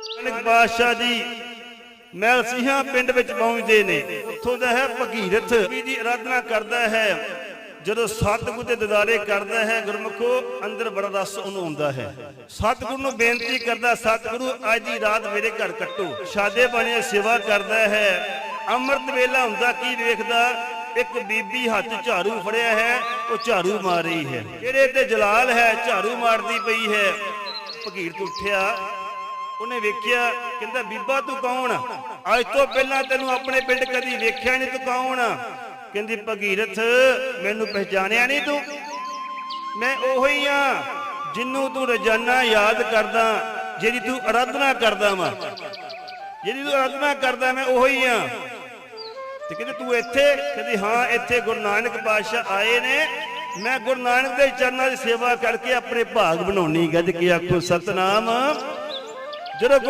ਨਾਨਕ ਪਾਤਸ਼ਾਹ ਜੀ ਮੈਲ ਸਿੰਘਾਂ ਪਿੰਡ ਵਿੱਚ ਪਹੁੰਚਦੇ ਨੇ। ਉੱਥੋਂ ਦਾ ਹੈ ਭਗੀਰਥ, ਵੀ ਦੀ ਆਰਾਧਨਾ ਕਰਦਾ ਹੈ। ਜਦੋਂ ਸਤਿਗੁਰ ਦੇ ਦਿਦਾਰੇ ਕਰਦਾ ਹੈ, ਗੁਰਮੁਖੋ, ਅੰਦਰ ਬੜਾ ਰਸ ਉਹਨੂੰ ਆਉਂਦਾ ਹੈ। ਸਤਿਗੁਰ ਨੂੰ ਬੇਨਤੀ ਕਰਦਾ, ਸਤਿਗੁਰੂ, ਅੱਜ ਦੀ ਰਾਤ ਮੇਰੇ ਘਰ ਕੱਟੋ। ਸ਼ਾਦੇ ਬਣੇ ਸੇਵਾ ਕਰਦਾ ਹੈ। ਅੰਮ੍ਰਿਤ ਵੇਲਾ ਹੁੰਦਾ, ਕੀ ਵੇਖਦਾ? ਇੱਕ ਬੀਬੀ ਹੱਥ ਝਾੜੂ ਫੜਿਆ ਹੈ, ਉਹ ਝਾੜੂ ਮਾਰ ਰਹੀ ਹੈ। ਕਿਹੜੇ ਤੇ ਜਲਾਲ ਹੈ, ਝਾੜੂ ਮਾਰਦੀ ਪਈ ਹੈ। ਭਗੀਰਥ ਉੱਠਿਆ ਉਹਨੇ ਵੇਖਿਆ, ਕਹਿੰਦਾ, ਬੀਬਾ ਤੂੰ ਕੌਣ? ਅੱਜ ਤੋਂ ਪਹਿਲਾਂ ਤੈਨੂੰ ਆਪਣੇ ਪਿੰਡ ਕਦੀ ਵੇਖਿਆ ਨਹੀਂ ਤੂੰ ਕੌਣ? ਕਹਿੰਦੀ, ਭਗੀਰਥ, ਮੈਨੂੰ ਪਹਿਚਾਣਿਆ ਨਹੀਂ ਤੂੰ। ਮੈਂ ਉਹੀ ਆ ਜਿੰਨੂੰ ਤੂੰ ਰੋਜ਼ਾਨਾ ਯਾਦ ਕਰਦਾ ਜਿਹਦੀ ਤੂੰ ਅਰਾਧਨਾ ਕਰਦਾ ਵਾਂ। ਜਿਹਦੀ ਤੂੰ ਅਰਾਧਨਾ ਕਰਦਾ, ਮੈਂ ਉਹੀ ਆ ਤੇ ਕਹਿੰਦੇ, ਤੂੰ ਇੱਥੇ? ਕਹਿੰਦੀ, ਹਾਂ, ਇੱਥੇ ਗੁਰੂ ਨਾਨਕ ਪਾਤਸ਼ਾਹ ਆਏ ਨੇ। ਮੈਂ ਗੁਰੂ ਨਾਨਕ ਦੇ ਚਰਨਾਂ ਦੀ ਸੇਵਾ ਕਰਕੇ ਆਪਣੇ ਭਾਗ ਬਣਾਉਣੀ, ਗੱਜ ਕੇ ਆਖੋ, ਸਤਨਾਮ। ਜਦੋਂ